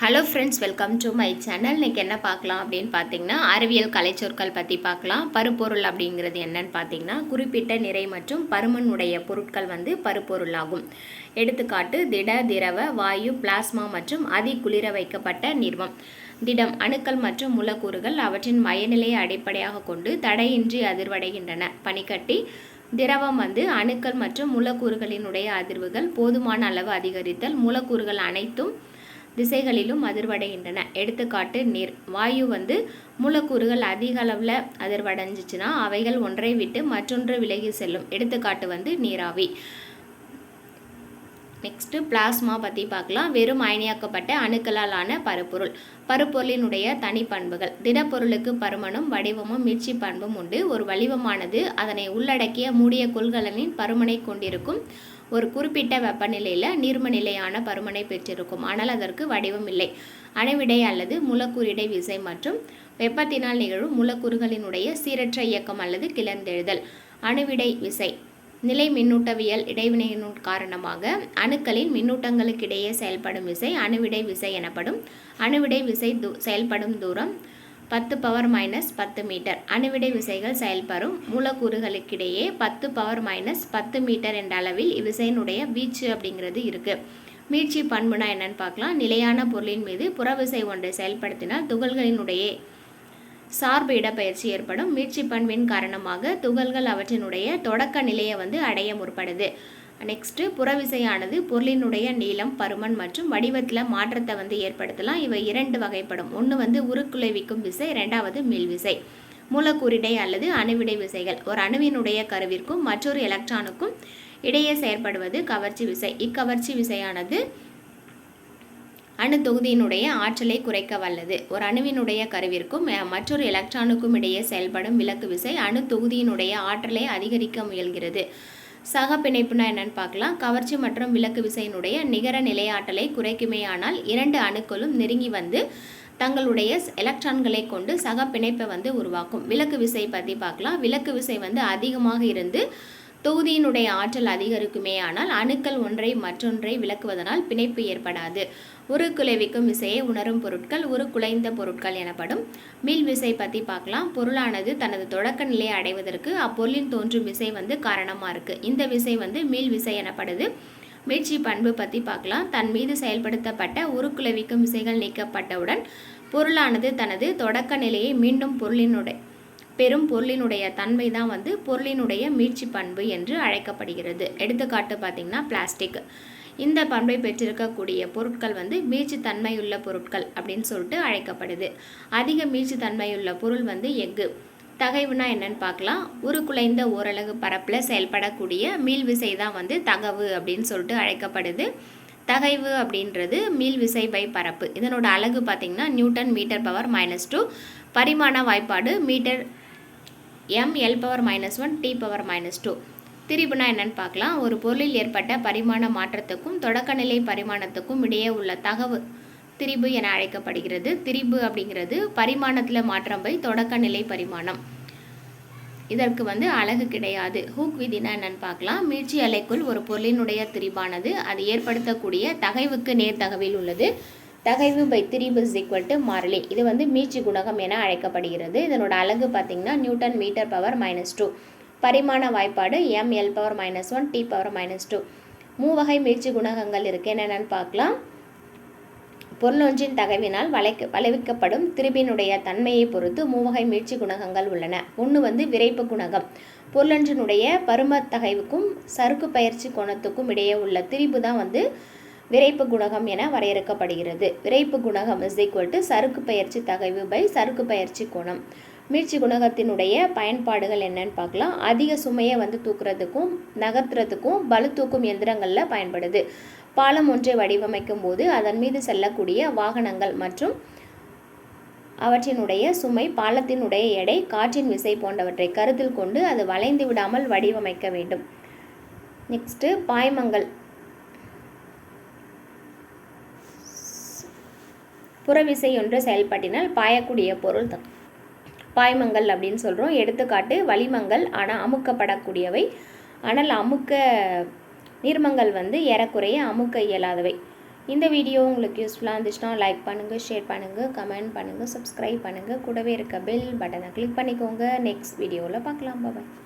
Hello friends welcome to my channel இன்றைக்கி என்ன பார்க்கலாம் அப்படின்னு பார்த்தீங்கன்னா அறிவியல் கலைச்சொற்கள் பற்றி பார்க்கலாம். பருப்பொருள் அப்படிங்கிறது என்னன்னு பார்த்தீங்கன்னா குறிப்பிட்ட நிறை மற்றும் பருமன் உடைய பொருட்கள் வந்து பருப்பொருள் ஆகும் எடுத்துக்காட்டு திட திரவ வாயு பிளாஸ்மா மற்றும் அதி குளிர வைக்கப்பட்ட நிர்மம். திடம் அணுக்கள் மற்றும் மூலக்கூறுகள் அவற்றின் மயநிலையை அடிப்படையாக கொண்டு தடையின்றி அதிர்வடைகின்றன. பனிக்கட்டி திரவம் வந்து அணுக்கள் மற்றும் மூலக்கூறுகளினுடைய அதிர்வுகள் போதுமான அளவு அதிகரித்தல் மூலக்கூறுகள் அனைத்தும் திசைகளிலும் அதிர்வடைகின்றன. எடுத்துக்காட்டு நீர். வாயு வந்து மூலக்கூறுகள் அதிக அளவில் அதிர்வடைஞ்சிச்சுன்னா அவைகள் ஒன்றை விட்டு மற்றொன்று விலகி செல்லும். எடுத்துக்காட்டு வந்து நீராவி. நெக்ஸ்ட்டு பிளாஸ்மா பற்றி பார்க்கலாம். வெறும் அயனியாக்கப்பட்ட அணுக்களால் ஆன பருப்பொருள். பருப்பொருளினுடைய தனிப்பண்புகள். திடப்பொருளுக்கு பருமனும் வடிவமும் மீட்சி பண்பும் உண்டு. ஒரு வடிவமானது அதனை உள்ளடக்கிய மூடிய கொள்கலனின் பருமனை கொண்டிருக்கும் ஒரு குறிப்பிட்ட வெப்பநிலையில் நீர்ம நிலையான பருமனை பெற்றிருக்கும். ஆனால் அதற்கு வடிவம் இல்லை. அணுவிடை அல்லது மூலக்கூறிடை விசை மற்றும் வெப்பத்தினால் நிகழும் மூலக்கூறுகளினுடைய சீரற்ற இயக்கம் அல்லது கிளர்ந்தெழுதல். அணுவிடை விசை நிலை மின்னூட்டவியல் இடைவினையின் காரணமாக அணுக்களின் மின்னூட்டங்களுக்கிடையே செயல்படும் விசை அணுவிடை விசை எனப்படும். அணுவிடை விசை தூ செயல்படும் தூரம் பத்து பவர் மைனஸ் பத்து மீட்டர் அணுவிடை விசைகள் செயல்படும் மூலக்கூறுகளுக்கிடையே பத்து பவர் மைனஸ் பத்து மீட்டர் என்ற அளவில் இவ்விசையினுடைய வீச்சு அப்படிங்கிறது இருக்குது மீட்சி பண்புனா என்னன்னு பார்க்கலாம். நிலையான பொருளின் மீது புறவிசை ஒன்றை செயல்படுத்தினால் துகள்களினுடைய சார்பு இடப்பெயர்ச்சி ஏற்படும். மீட்சி பண்பின் காரணமாக துகள்கள் அவற்றினுடைய தொடக்க நிலையை வந்து அடைய முற்படுது. நெக்ஸ்ட்டு புறவிசையானது பொருளினுடைய நீளம் பருமன் மற்றும் வடிவத்தில் மாற்றத்தை வந்து ஏற்படுத்தலாம். இவை இரண்டு வகைப்படும். ஒன்று வந்து உருக்குலைவிக்கும் விசை ரெண்டாவது மீள் விசை. மூலக்கூறிடை அல்லது அணுவிடை விசைகள். ஒரு அணுவினுடைய கருவிற்கும் மற்றொரு எலக்ட்ரானுக்கும் இடையே செயற்படுவது கவர்ச்சி விசை. இக்கவர்ச்சி விசையானது அணு தொகுதியினுடைய ஆற்றலை குறைக்க வல்லது. ஒரு அணுவினுடைய கருவிற்கும் அஹ், மற்றொரு எலக்ட்ரானுக்கும் இடையே செயல்படும் விலக்கு விசை அணு தொகுதியினுடைய ஆற்றலை அதிகரிக்க முயல்கிறது. சக பிணைப்புனா என்னன்னு பார்க்கலாம். கவர்ச்சி மற்றும் விளக்கு விசையினுடைய நிகர நிலையாற்றலை குறைக்குமேயானால் இரண்டு அணுக்களும் நெருங்கி வந்து தங்களுடைய எலக்ட்ரான்களை கொண்டு சக பிணைப்பை வந்து உருவாக்கும். விளக்கு விசை பற்றி பார்க்கலாம். விளக்கு விசை வந்து அதிகமாக இருந்து தொகுதியினுடைய ஆற்றல் அதிகரிக்குமே ஆனால் அணுக்கள் ஒன்றை மற்றொன்றை விளக்குவதனால் பிணைப்பு ஏற்படாது. உருக்குலைவிக்கும் விசையை உணரும் பொருட்கள் உருக்குலைந்த பொருட்கள் எனப்படும். மீள் விசை பற்றி பார்க்கலாம். பொருளானது தனது தொடக்க நிலையை அடைவதற்கு அப்பொருளின் தோன்றும் விசை வந்து காரணமாக இருக்குது இந்த விசை வந்து மீள் விசை எனப்படுது. மீட்சி பண்பு பற்றி பார்க்கலாம். தன் மீது செயல்படுத்தப்பட்ட உருக்குலைவிக்கும் விசைகள் நீக்கப்பட்டவுடன் பொருளானது தனது தொடக்க நிலையை மீண்டும் பொருளினுடைய பெரும் பொருளினுடைய தன்மை தான் வந்து பொருளினுடைய மீட்சி பண்பு என்று அழைக்கப்படுகிறது. எடுத்துக்காட்டு பார்த்திங்கன்னா பிளாஸ்டிக். இந்த பண்பை பெற்றிருக்கக்கூடிய பொருட்கள் வந்து மீட்சி தன்மையுள்ள பொருட்கள் அப்படின்னு சொல்லிட்டு அழைக்கப்படுது. அதிக மீட்சி தன்மையுள்ள பொருள் வந்து எஃகு. தகைவுனா என்னன்னு பார்க்கலாம். உருக்குலைந்த ஓரலகு பரப்பில் செயல்படக்கூடிய மீள் விசை தான் வந்து தகவு அப்படின்னு சொல்லிட்டு அழைக்கப்படுது. தகைவு அப்படின்றது மீள் விசை பை பரப்பு. இதனோட அலகு பார்த்திங்கன்னா newton metre power minus two பரிமாண வாய்ப்பாடு metre M L power minus one T power minus two திரிபுனா என்னன்னு பார்க்கலாம். ஒரு பொருளில் ஏற்பட்ட பரிமாண மாற்றத்துக்கும் தொடக்கநிலை பரிமாணத்துக்கும் இடையே உள்ள தகவு திரிபு என அழைக்கப்படுகிறது. திரிபு அப்படிங்கிறது பரிமாணத்தில் மாற்றம் பை தொடக்கநிலை பரிமாணம். இதற்கு வந்து அழகு கிடையாது. ஹூக் விதினா என்னன்னு பார்க்கலாம். மீட்சி அலைக்குள் ஒரு பொருளினுடைய திரிபானது அது ஏற்படுத்தக்கூடிய தகைவுக்கு நேர்தகவில் உள்ளது. தகைவு பை திரிபு இஸ் ஈக்குவல் டு மாறிலி. இது வந்து மீட்சி குணகம் என அழைக்கப்படுகிறது. இதனோட அழகு பார்த்தீங்கன்னா newton metre power minus two பரிமாண வாய்ப்பாடு M L power minus one T power minus two மூவகை மீழ்ச்சி குணகங்கள் இருக்குது என்னென்னு பார்க்கலாம். பொருளொன்றின் தகைவினால் வளைக்க வளைவிக்கப்படும் திருப்பினுடைய தன்மையை பொறுத்து மூவகை மீழ்ச்சி குணகங்கள் உள்ளன. ஒன்று வந்து விரைப்பு குணகம். பொருளொன்றினுடைய பரும தகைவுக்கும் சறுக்கு பயிற்சி கோணத்துக்கும் இடையே உள்ள திரிபு தான் வந்து விரைப்பு குணகம் என வரையறுக்கப்படுகிறது. விரைப்பு குணகம் இஸ் ஈக்குவல் டு சறுக்கு பயிற்சி தகைவு பை சறுக்கு பயிற்சி கோணம். மீட்சி குணகத்தினுடைய பயன்பாடுகள் என்னன்னு பார்க்கலாம். அதிக சுமையை வந்து தூக்குறதுக்கும் நகர்த்துறதுக்கும் பலு தூக்கும் எந்திரங்களில் பயன்படுது. பாலம் ஒன்றை வடிவமைக்கும் போது அதன் மீது செல்லக்கூடிய வாகனங்கள் மற்றும் அவற்றினுடைய சுமை பாலத்தினுடைய எடை காற்றின் விசை போன்றவற்றை கருத்தில் கொண்டு அது வளைந்து விடாமல் வடிவமைக்க வேண்டும். நெக்ஸ்ட்டு பாய்மங்கள். புறவிசை ஒன்று செயல்பட்டினால் பாயக்கூடிய பொருள் தான். பாய்மங்கள் அப்படின்னு சொல்கிறோம் எடுத்துக்காட்டு வளிமங்கள் ஆனால் அமுக்கப்படக்கூடியவை. ஆனால் அமுக்க நீர்மங்கள் வந்து ஏறக்குறைய அமுக்க இயலாதவை. இந்த வீடியோ உங்களுக்கு யூஸ்ஃபுல்லாக இருந்துச்சுன்னா லைக் பண்ணுங்கள் ஷேர் பண்ணுங்கள் கமெண்ட் பண்ணுங்கள் சப்ஸ்கிரைப் பண்ணுங்கள் கூடவே இருக்க பெல் பட்டனை கிளிக் பண்ணிக்கோங்க. நெக்ஸ்ட் வீடியோவில் பார்க்கலாம். பாய்